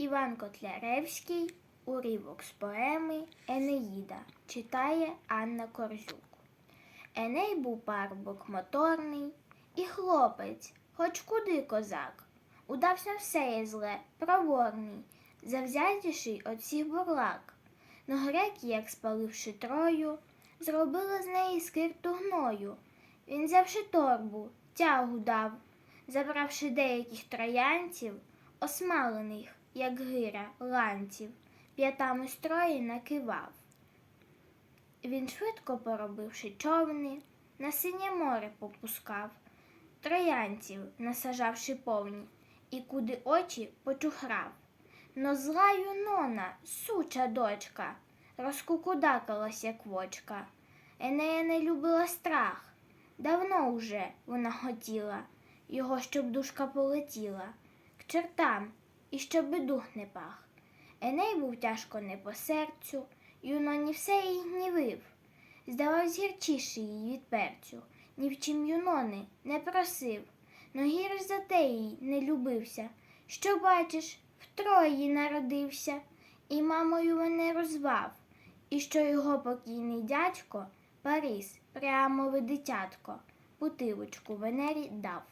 Іван Котляревський, уривок з поеми Енеїда читає Анна Коржук. Еней був парубок моторний і хлопець, хоч куди козак. Удався все є зле, проворний, завзятіший от всіх бурлак. Но греки, як спаливши трою, зробили з неї скирту гною. Він взявши торбу, тягу дав, забравши деяких троянців, осмалених, як гира, ланців, п'ятами строї накивав. Він швидко поробивши човни, на синє море попускав, троянців насажавши повні, і куди очі почухрав. Но зла юнона, суча дочка, розкукудакалась, як вочка. Енея не любила страх. Давно уже вона хотіла його, щоб душка полетіла к чертам, і щоби дух не пах. Еней був тяжко не по серцю, юноні все їй гнівив. Здававсь гірчіший їй від перцю, ні в чим юнони не просив, но гірш за те їй не любився. Що бачиш, втрої народився, і мамою мене розвав, і що його покійний дядько Парис прямо в дитятко, бутилочку Венері дав.